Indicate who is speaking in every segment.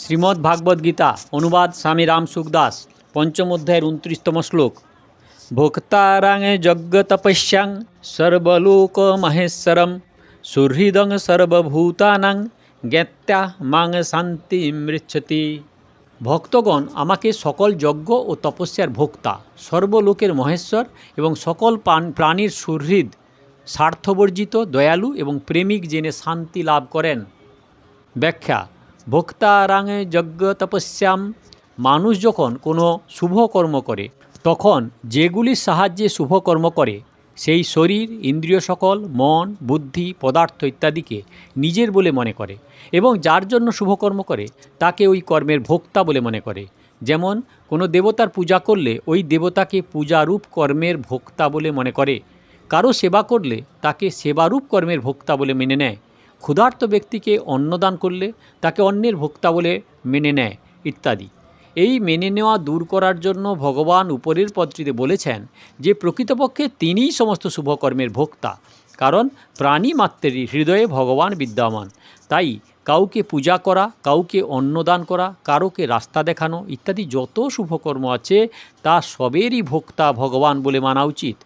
Speaker 1: শ্রীমদ্ ভাগবত গীতা, অনুবাদ স্বামী রাম সুখদাস, পঞ্চম অধ্যায়ের উনত্রিশতম শ্লোক। ভোক্তারাং যজ্ঞ তপস্যাং সর্বলোক মহেশ্বরম সুহৃদং সর্বভূতানাং জ্ঞাত্যা মাং শান্তি মৃচ্ছতি। ভক্তগণ আমাকে সকল যজ্ঞ ও তপস্যার ভোক্তা, সর্বলোকের মহেশ্বর এবং সকল প্রাণীর সুহৃদ, স্বার্থবর্জিত, দয়ালু এবং প্রেমিক জেনে শান্তি লাভ করেন। ব্যাখ্যা ভোক্তারাঙে যজ্ঞ তপস্যাম, মানুষ যখন কোনো শুভ কর্ম করে, তখন যেগুলির সাহায্যে শুভ কর্ম করে, সেই শরীর, ইন্দ্রিয় সকল, মন, বুদ্ধি, পদার্থ ইত্যাদিকে নিজের বলে মনে করে এবং যার জন্য শুভকর্ম করে, তাকে ওই কর্মের ভোক্তা বলে মনে করে। যেমন, কোনো দেবতার পূজা করলে ওই দেবতাকে পূজারূপ কর্মের ভোক্তা বলে মনে করে। কারও সেবা করলে তাকে সেবারূপ কর্মের ভোক্তা বলে মেনে নেয়। ক্ষুধার্ত ব্যক্তিকে অন্নদান করলে তাকে অন্যের ভোক্তা বলে মেনে নেয়, ইত্যাদি। এই মেনে নেওয়া দূর করার জন্য ভগবান উপরের পদটিতে বলেছেন যে, প্রকৃতপক্ষে তিনিই সমস্ত শুভকর্মের ভোক্তা, কারণ প্রাণী মাত্রেরই হৃদয়ে ভগবান বিদ্যমান। তাই কাউকে পূজা করা, কাউকে অন্নদান করা, কারোকে রাস্তা দেখানো, ইত্যাদি যত শুভকর্ম আছে, তা সবেরই ভোক্তা ভগবান বলে মানা উচিত।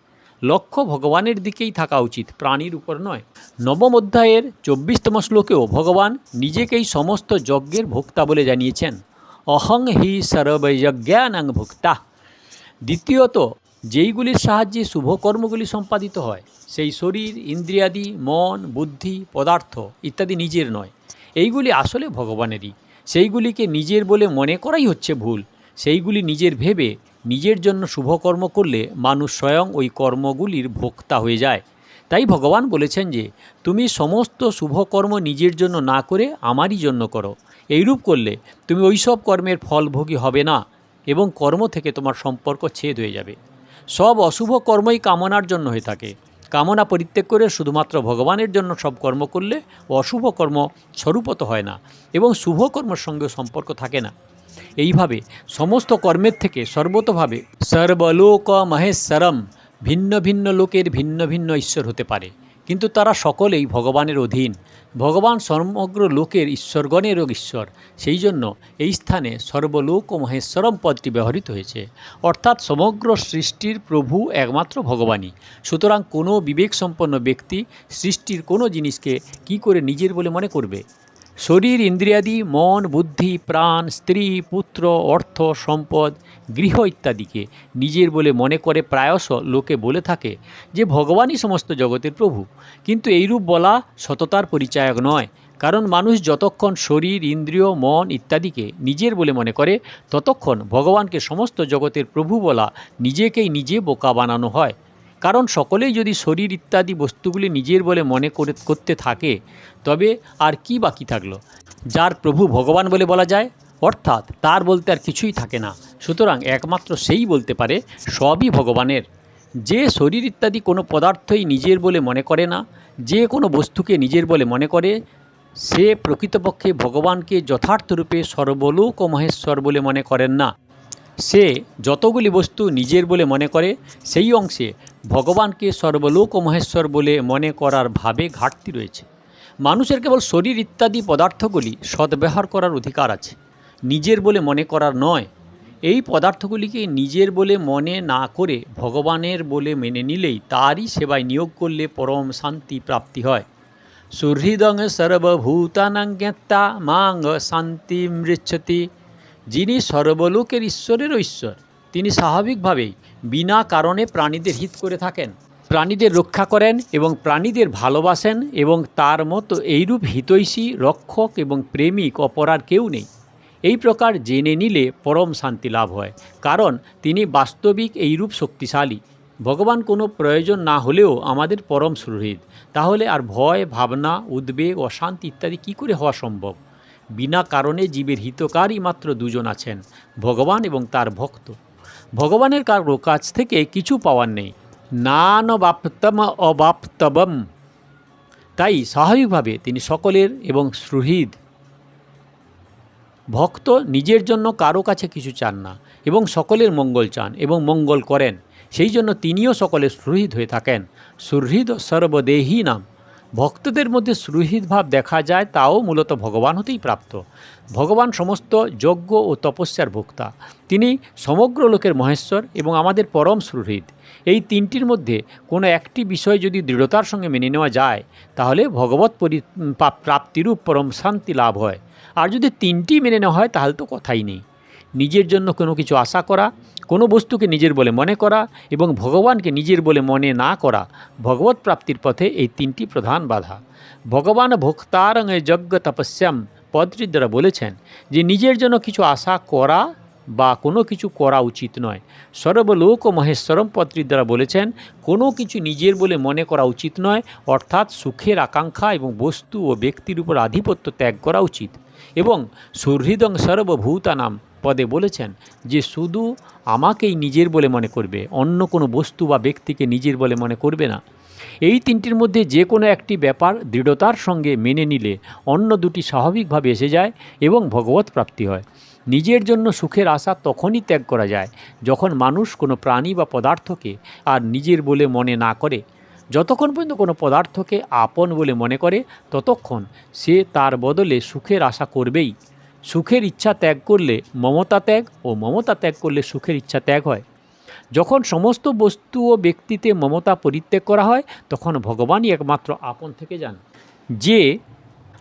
Speaker 1: লক্ষ্য ভগবানের দিকেই থাকা উচিত, প্রাণীর উপর নয়। নবম অধ্যায়ের চব্বিশতম শ্লোকেও ভগবান নিজেকেই সমস্ত যজ্ঞের ভোক্তা বলে জানিয়েছেন। অহং হি সর্বযজ্ঞানাং ভোক্তা। দ্বিতীয়ত, যেইগুলির সাহায্যে শুভকর্মগুলি সম্পাদিত হয়, সেই শরীর, ইন্দ্রিয়াদি, মন, বুদ্ধি, পদার্থ ইত্যাদি নিজের নয়। এইগুলি আসলে ভগবানেরই। সেইগুলিকে নিজের বলে মনে করাই হচ্ছে ভুল। সেইগুলি নিজের ভেবে নিজের জন্য শুভকর্ম করলে মানুষ স্বয়ং ওই কর্মগুলির ভোক্তা হয়ে যায়। তাই ভগবান বলেছেন যে, তুমি সমস্ত শুভকর্ম নিজের জন্য না করে আমারই জন্য করো। এইরূপ করলে তুমি ওই সব কর্মের ফলভোগী হবে না এবং কর্ম থেকে তোমার সম্পর্ক ছেদ হয়ে যাবে। সব অশুভ কর্মই কামনার জন্য হয়ে থাকে। কামনা পরিত্যাগ করে শুধুমাত্র ভগবানের জন্য সব কর্ম করলে অশুভ কর্ম স্বরূপত হয় না এবং শুভ কর্মের সঙ্গে সম্পর্ক থাকে না। এইভাবে সমস্ত কর্মের থেকে সর্বতভাবে সর্বলোক মহেশ্বরম ভিন্ন ভিন্ন লোকের ভিন্ন ভিন্ন ঈশ্বর হতে পারে। কিন্তু তারা সকলেই ভগবানের অধীন। ভগবান সমগ্র লোকের ঈশ্বরগণেরও ঈশ্বর। সেই জন্য এই স্থানে সর্বলোক ও মহেশ্বরম পদটি ব্যবহৃত হয়েছে। অর্থাৎ সমগ্র সৃষ্টির প্রভু একমাত্র ভগবানই। সুতরাং কোনো বিবেকসম্পন্ন ব্যক্তি সৃষ্টির কোনো জিনিসকে কি করে নিজের বলে মনে করবে? শরীর, ইন্দ্রিয়াদি, মন, বুদ্ধি, প্রাণ, স্ত্রী, পুত্র, অর্থ, সম্পদ, গৃহ ইত্যাদিকে নিজের বলে মনে করে প্রায়শ লোকে বলে থাকে যে, ভগবানই সমস্ত জগতের প্রভু। কিন্তু এইরূপ বলা সততার পরিচায়ক নয়। কারণ মানুষ যতক্ষণ শরীর, ইন্দ্রিয়, মন ইত্যাদিকে নিজের বলে মনে করে, ততক্ষণ ভগবানকে সমস্ত জগতের প্রভু বলা নিজেকেই নিজে বোকা বানানো হয়। কারণ সকলেই যদি শরীর ইত্যাদি বস্তুগুলি নিজের বলে মনে করে, করতে থাকে, তবে আর কি বাকি থাকল? যার প্রভু ভগবান বলে বলা যায়, অর্থাৎ তার বলতে আর কিছুই থাকে না। সুতরাং একমাত্র সেই বলতে পারে, সবই ভগবানের। যে শরীর ইত্যাদি কোনো পদার্থই নিজের বলে মনে করে না, যে কোনো বস্তুকে নিজের বলে মনে করে, সে প্রকৃতপক্ষে ভগবানকে যথার্থরূপে সর্বলোক মহেশ্বর বলে মনে করেন না। সে যতগুলি বস্তু নিজের বলে মনে করে, সেই অংশে ভগবানকে সর্বলোক মহেশ্বর বলে মনে করার ভাবে ঘাটতি রয়েছে। মানুষের কেবল শরীর ইত্যাদি পদার্থগুলি সদ্ব্যবহার করার অধিকার আছে। নিজের বলে মনে করার নয়, এই পদার্থগুলিকে নিজের বলে মনে না করে ভগবানের বলে মেনে নিলেই তারই সেবায় নিয়োগ করলে পরম শান্তি প্রাপ্তি হয়। সুহৃদং সর্বভূতানাং মাং শান্তি মৃচ্ছতি যিনি সর্বলোকের ঈশ্বরেরও ঈশ্বর তিনি স্বাভাবিকভাবেই বিনা কারণে প্রাণীদের হিত করে থাকেন। প্রাণীদের রক্ষা করেন এবং প্রাণীদের ভালোবাসেন এবং তার মতো এইরূপ হিতৈষী, রক্ষক এবং প্রেমিক অপরার কেউ নেই। এই প্রকার জেনে নিলে পরম শান্তি লাভ হয়, কারণ তিনি বাস্তবিক এইরূপ শক্তিশালী। ভগবান কোনো প্রয়োজন না হলেও আমাদের পরম সুহৃদ তাহলে আর ভয়, ভাবনা, উদ্বেগ, অশান্তি ইত্যাদি কী করে হওয়া সম্ভব? বিনা কারণে জীবের হিতকারই মাত্র দুজন আছেন, ভগবান এবং তার ভক্ত। ভগবানের কারও কাছ থেকে কিছু পাওয়ার নেই। নান নানবাপ্তম অবাপ্তবম। তাই স্বাভাবিকভাবে তিনি সকলের এবং সুহৃদ ভক্ত নিজের জন্য কারও কাছে কিছু চান না এবং সকলের মঙ্গল চান এবং মঙ্গল করেন। সেই জন্য তিনিও সকলের সুহৃদ হয়ে থাকেন। সুহৃদ সর্বদেহী নাম ভক্তদের মধ্যে সুরহিত ভাব দেখা যায়, তাও মূলত ভগবান হতেই প্রাপ্ত। ভগবান সমস্ত যজ্ঞ ও তপস্যার ভোক্তা। তিনি সমগ্র লোকের মহেশ্বর এবং আমাদের পরম সুহৃদ এই তিনটির মধ্যে কোনো একটি বিষয় যদি দৃঢ়তার সঙ্গে মেনে নেওয়া যায়, তাহলে ভগবত পরি প্রাপ্তিরূপ পরম শান্তি লাভ হয়। আর যদি তিনটি মেনে নেওয়া হয়, তাহলে তো কথাই নেই। নিজের জন্য কোনো কিছু আশা করা, কোনো বস্তুকে নিজের বলে মনে করা এবং ভগবানকে নিজের বলে মনে না করা ভগবত প্রাপ্তির পথে এই তিনটি প্রধান বাধা। ভগবান ভোক্তারং যজ্ঞ তপস্যাম পদটির দ্বারা বলেছেন যে নিজের জন্য কিছু আশা করা বা কোনো কিছু করা উচিত নয়। সর্বলোক মহেশ্বরম পত্রীর দ্বারা বলেছেন কোনো কিছু নিজের বলে মনে করা উচিত নয়, অর্থাৎ সুখের আকাঙ্ক্ষা এবং বস্তু ও ব্যক্তির উপর আধিপত্য ত্যাগ করা উচিত এবং সুহৃদং সর্বভূতানাম পদে বলেছেন যে শুধু আমাকেই নিজের বলে মনে করবে, অন্য কোনো বস্তু বা ব্যক্তিকে নিজের বলে মনে করবে না। এই তিনটির মধ্যে যে কোনো একটি ব্যাপার দৃঢ়তার সঙ্গে মেনে নিলে অন্য দুটি স্বাভাবিকভাবে এসে যায় এবং ভগবত প্রাপ্তি হয়। নিজের জন্য সুখের আশা তখনই ত্যাগ করা যায় যখন মানুষ কোনো প্রাণী বা পদার্থকে আর নিজের বলে মনে না করে। যতক্ষণ পর্যন্ত কোনো পদার্থকে আপন বলে মনে করে, ততক্ষণ সে তার বদলে সুখের আশা করবেই। সুখের ইচ্ছা ত্যাগ করলে মমতা ত্যাগ ও মমতা ত্যাগ করলে সুখের ইচ্ছা ত্যাগ হয়। যখন সমস্ত বস্তু ও ব্যক্তিতে মমতা পরিত্যাগ করা হয়, তখন ভগবানই একমাত্র আপন থেকে যান। যে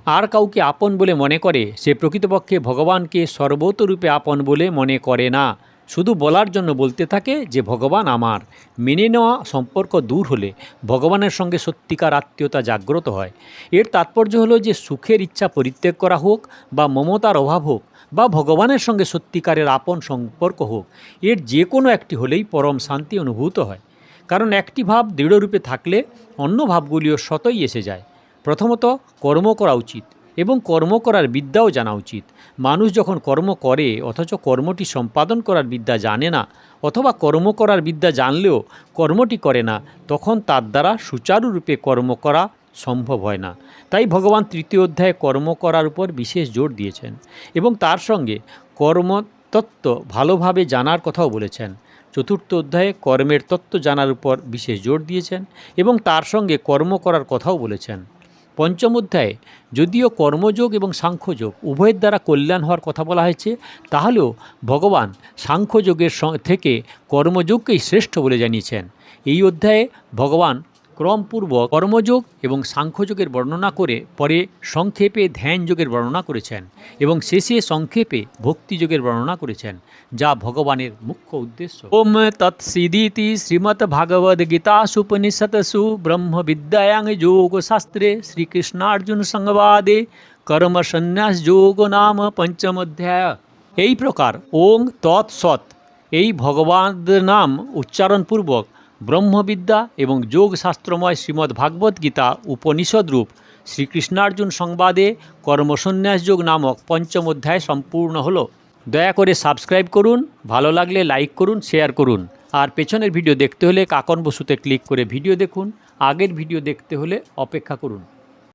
Speaker 1: আর কাউকে আপন বলে মনে করে, সে প্রকৃতপক্ষে ভগবানকে সর্বতরূপে আপন বলে মনে করে না। শুধু বলার জন্য বলতে থাকে যে ভগবান আমার। মেনে নেওয়া সম্পর্ক দূর হলে ভগবানের সঙ্গে সত্যিকার আত্মীয়তা জাগ্রত হয়। এর তাৎপর্য হলো যে সুখের ইচ্ছা পরিত্যাগ করা হোক বা মমতার অভাব হোক বা ভগবানের সঙ্গে সত্যিকারের আপন সম্পর্ক হোক, এর যে কোনো একটি হলেই পরম শান্তি অনুভূত হয়। কারণ একটি ভাব দৃঢ়রূপে থাকলে অন্য ভাবগুলিও স্বতই এসে যায়। প্রথমত কর্ম করা উচিত। এবং কর্ম করার বিদ্যাও জানা উচিত। মানুষ যখন কর্ম করে, অথচ কর্মটি সম্পাদন করার বিদ্যা জানে না, অথবা কর্ম করার বিদ্যা জানলেও কর্মটি করে না, তখন তার দ্বারা সুচারুরূপে কর্ম করা সম্ভব হয় না। তাই ভগবান তৃতীয় অধ্যায়ে কর্ম করার উপর বিশেষ জোর দিয়েছেন এবং তার সঙ্গে কর্মতত্ত্ব ভালোভাবে জানার কথাও বলেছেন। চতুর্থ অধ্যায়ে কর্মের তত্ত্ব জানার উপর বিশেষ জোর দিয়েছেন এবং তার সঙ্গে কর্ম করার কথাও বলেছেন। পঞ্চম অধ্যায়ে, যদিও কর্মযোগ এবং সাংখ্যযোগ উভয়ের দ্বারা কল্যাণ হওয়ার কথা বলা হয়েছে, তাহলেও ভগবান সাংখ্যযোগের থেকে কর্মযোগকেই শ্রেষ্ঠ বলে জানিয়েছেন। এই অধ্যায়ে ভগবান ক্রমপূর্বক কর্মযোগ এবং সাংখ্যযোগের বর্ণনা করে পরে সংক্ষেপে ধ্যান যোগের বর্ণনা করেছেন এবং শেষে সংক্ষেপে ভক্তিযোগের বর্ণনা করেছেন, যা ভগবানের মুখ্য উদ্দেশ্য। ওম তৎসিদিতি শ্রীমৎ ভাগবত গীতাসুপনিষৎসু যোগ শাস্ত্রে শ্রীকৃষ্ণার্জুন সংবাদে কর্ম সন্ন্যাস যোগ নাম পঞ্চম অধ্যায় এই প্রকার ওং তৎসৎ, এই ভগবানের নাম উচ্চারণপূর্বক ব্রহ্মবিদ্যা এবং যোগশাস্ত্রময় শ্রীমদ্ উপনিষদ রূপ শ্রীকৃষ্ণার্জুন সংবাদে কর্মসন্ন্যাস যোগ নামক পঞ্চম অধ্যায় সম্পূর্ণ হলো। দয়া করে সাবস্ক্রাইব করুন, ভালো লাগলে লাইক করুন, শেয়ার করুন। আর পেছনের ভিডিও দেখতে হলে কাকন বসুতে ক্লিক করে ভিডিও দেখুন। আগের ভিডিও দেখতে হলে অপেক্ষা করুন।